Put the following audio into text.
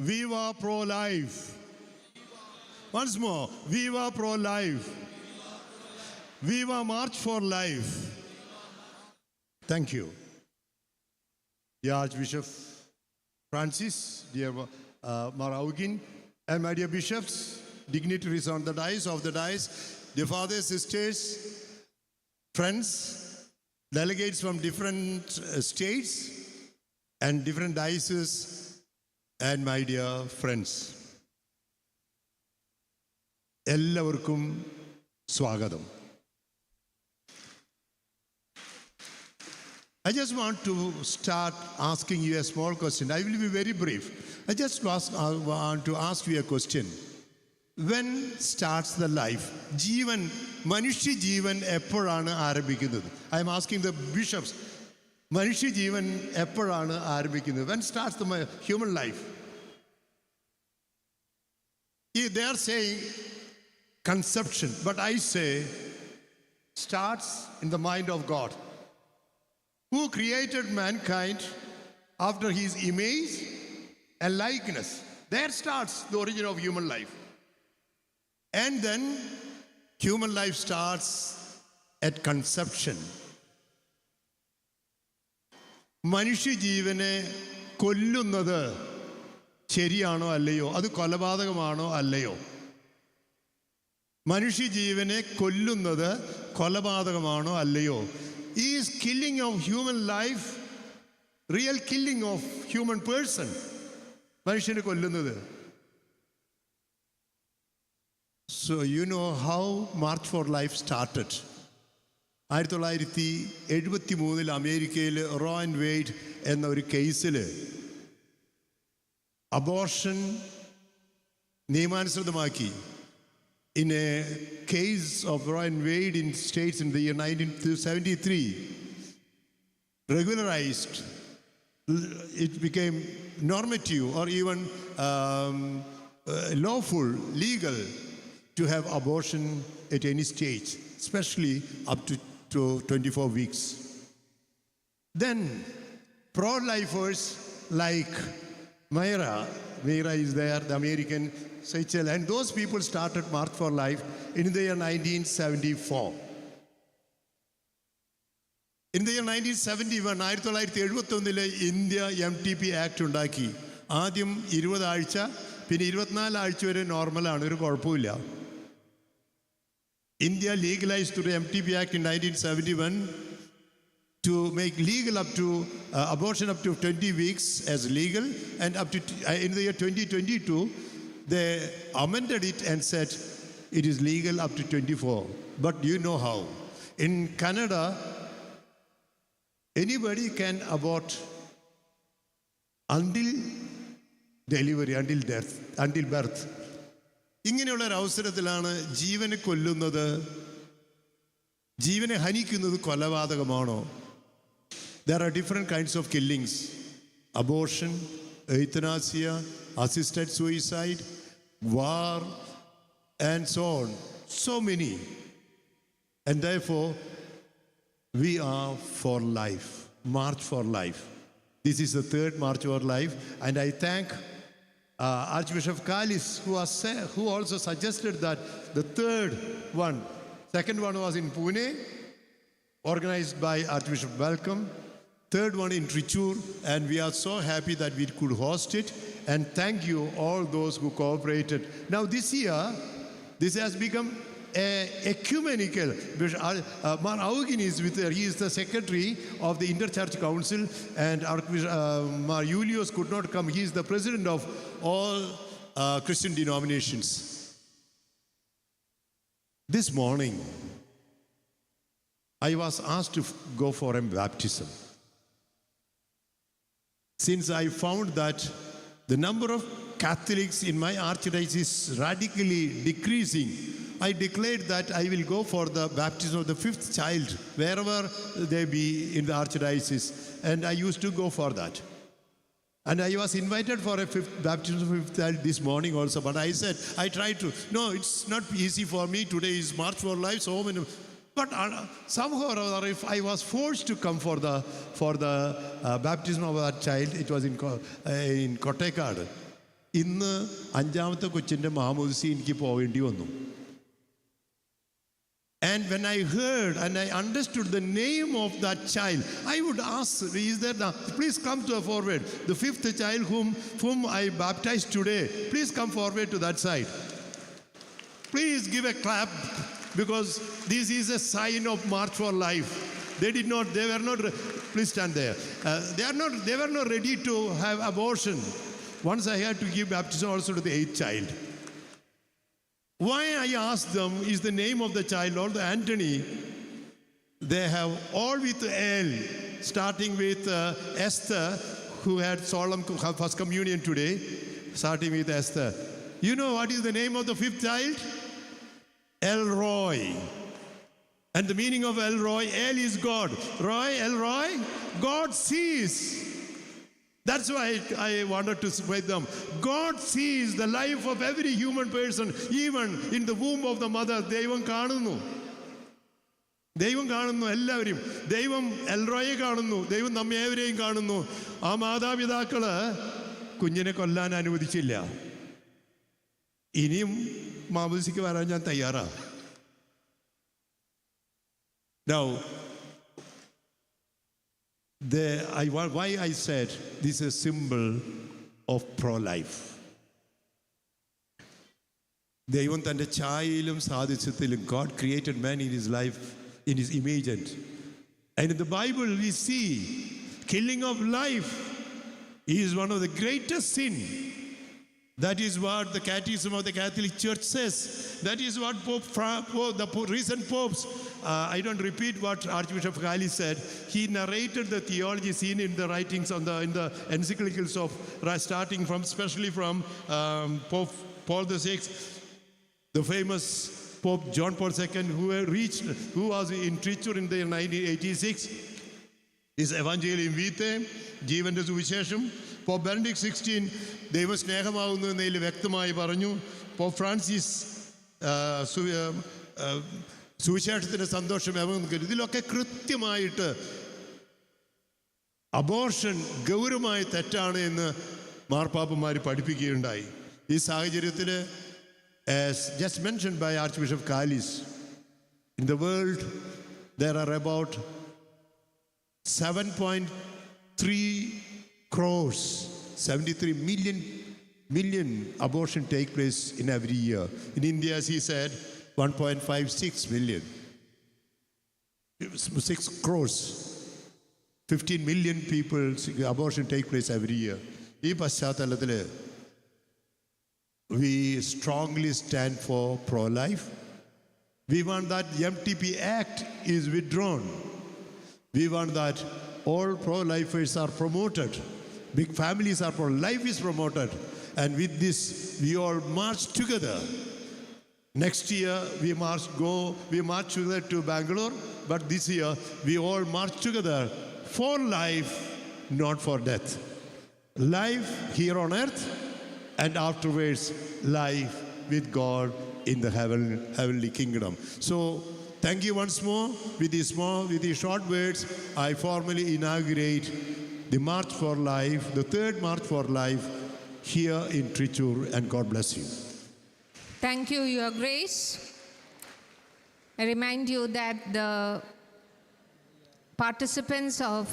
Viva Pro Life. Once more, Viva Pro Life. Viva March for Life. Thank you. The Archbishop Francis, dear uh, Maraugin, and my dear bishops, dignitaries on the dais, of the dais, dear fathers, sisters, friends, delegates from different uh, states and different dioceses, and my dear friends. എല്ലാവർക്കും സ്വാഗതം I just want to start asking you a small question. I will be very brief. I just ask, I want to ask you a question. When starts the life? ജീവൻ മനുഷ്യ ജീവൻ എപ്പോഴാണ് ആരംഭിക്കുന്നത് I M asking the bishops മനുഷ്യ ജീവൻ എപ്പോഴാണ് ആരംഭിക്കുന്നത് when starts the human life they are saying conception, but I say starts in the mind of God, who created mankind after his image and likeness. There starts the origin of human life. And then human life starts at conception. മനുഷ്യജീവനെ കൊല്ലുന്നത് ശരിയാണോ അല്ലയോ? അത് കൊലപാതകമാണോ അല്ലയോ? മനുഷ്യ ജീവനെ കൊല്ലുന്നത് കൊലപാതകമാണോ അല്ലയോ? Is killing of human life real killing of human person മനുഷ്യനെ കൊല്ലുന്നത്. So you know how March for life started ആയിരത്തി തൊള്ളായിരത്തി എഴുപത്തി മൂന്നിൽ അമേരിക്കയിൽ റോ ആൻഡ് വെയ്ഡ് എന്ന ഒരു കേസിൽ അബോർഷൻ നിയമാനുസൃതമാക്കി in a case of Roe and Wade in states in the year 1973, regularized, it became normative or even um, uh, lawful, legal to have abortion at any stage, especially up to, to 24 weeks. Then, pro lifers like Myra, Myra is there, the American Seychelles, and those people started March for Life in the year 1974. In the year 1971, ആയിരത്തി തൊള്ളായിരത്തി എഴുപത്തി ഒന്നിലെ India M T P act ഉണ്ടാക്കി. ആദ്യം ഇരുപത് ആഴ്ച പിന്നെ ഇരുപത്തിനാല് ആഴ്ച വരെ നോർമലാണ് ഒരു കുഴപ്പമില്ല India legalise to M T P act in nineteen seventy one to make legal up to uh, abortion up to 20 weeks as legal and up to uh, in the year 2022 they amended it and said it is legal up to 24 but you know how in canada anybody can abort until delivery until death until birth ഇങ്ങനെയുള്ള ഒരു അവസരത്തിലാണ് ജീവനെ കൊല്ലുന്നത് ജീവനെ ഹനിക്കുന്നത് കൊലപാതകമാണോ There are different kinds of killings abortion, euthanasia, assisted suicide, war, and so on. So many. And therefore, we are for life. March for life. This is the third March for life. And I thank uh, Archbishop Kalis, who, has who also suggested that the third one, second one was in Pune, organized by Archbishop Malcolm. Third one in Trichur, and we are so happy that we could host it. And thank you all those who cooperated. Now this year, this has become a ecumenical. Uh, uh, Mar Augin is with her. He is the secretary of the Interchurch Council, and uh, Mar Julius could not come. He is the president of all uh, Christian denominations. This morning, I was asked to go for a baptism. Since I found that the number of Catholics in my archdiocese is radically decreasing, I declared that I will go for the baptism of the fifth child, wherever they be in the archdiocese. And I used to go for that. And I was invited for a fifth baptism of fifth child this morning also. But I said, I tried to, no, it's not easy for me. Today is March for Life, so many. But uh, somehow or other, if I was forced to come for the for the uh, baptism of that child, it was in uh, in Kotekad. ഇന്ന് അഞ്ചാമത്തെ കൊച്ചിന്റെ മാമോദിസി എനിക്ക് പോകേണ്ടി വന്നു And when I heard and I understood the name of that child, I would ask, is there now? Please come to forward. The fifth child whom, whom I baptized today, please come forward to that side. Please give a clap because this is a sign of March for Life. They did not, they were not, please stand there. Uh, they, are not, they were not ready to have abortion. Once I had to give baptism also to the eighth child. Why I asked them is the name of the child, or the Anthony, they have all with L, starting with uh, Esther, who had solemn first communion today, starting with Esther. You know what is the name of the fifth child? Elroy. And the meaning of Elroy, El is God. Roy, Elroy, God sees. That's why I wanted to say them. God sees the life of every human person, even in the womb of the mother. ദൈവം കാണുന്നു ദൈവം കാണുന്നു എല്ലാവരെയും ദൈവം എൽറോയെ കാണുന്നു ദൈവം നമ്മെ ഏവരെയും കാണുന്നു ആ മാതാപിതാക്കൾ കുഞ്ഞിനെ കൊല്ലാൻ അനുവദിച്ചില്ല ഇനിയും മാമോദിസിക്ക് വരാൻ ഞാൻ തയ്യാറാ Now, the, I, why I said this is a symbol of pro-life. ദൈവം തൻ്റെ ഛായയിലും സാദൃശ്യത്തിലും God created man in his life in his image and and in the Bible we see killing of life is one of the greatest sin That is what the Catechism of the Catholic Church says. That is what Pope, Fra- Pope the po- recent popes, uh, I don't repeat what Archbishop Gali said. He narrated the theology seen in the writings on the in the encyclicals of right, starting from especially from um, Pope Paul VI, the famous Pope John Paul II, who had reached, who was in Trichur in the 1986. Is എവാഞ്ചലിയും വീത്തെ ജീവന്റെ സുവിശേഷം pop Benedict sixteen ദൈവസ്നേഹമാകുന്നു എന്നതിൽ വ്യക്തമായി പറഞ്ഞു. Pop Francis സുവിശേഷത്തിന്റെ സന്തോഷം എവം ഇതിലൊക്കെ കൃത്യമായിട്ട് അബോർഷൻ ഗൗരവമായ തെറ്റാണ് എന്ന് മാർപ്പാപ്പന്മാർ പഠിപ്പിക്കുകയുണ്ടായി. ഈ സാഹചര്യത്തിൽ just mention by archbishop Callis in the world there are about 7.3 crores, 73 million, million abortion take place in every year. In India, as he said, 1.56 million. 6 crores, 15 million people, abortion take place every year. ഈ പശ്ചാത്തലത്തിൽ we strongly stand for pro-life. We want that MTP Act is withdrawn. We want that all pro-lifers are promoted. Big families are for life is promoted. And with this, we all march together. Next year, we march go, we march together to Bangalore, but this year, we all march together for life, not for death. Life here on earth, and afterwards, life with God in the heaven, heavenly kingdom. So, thank you once more. With these small, with these short words, I formally inaugurate the March for Life, the third March for Life here in Trichur, and God bless you. Thank you, Your Grace. I remind you that the participants of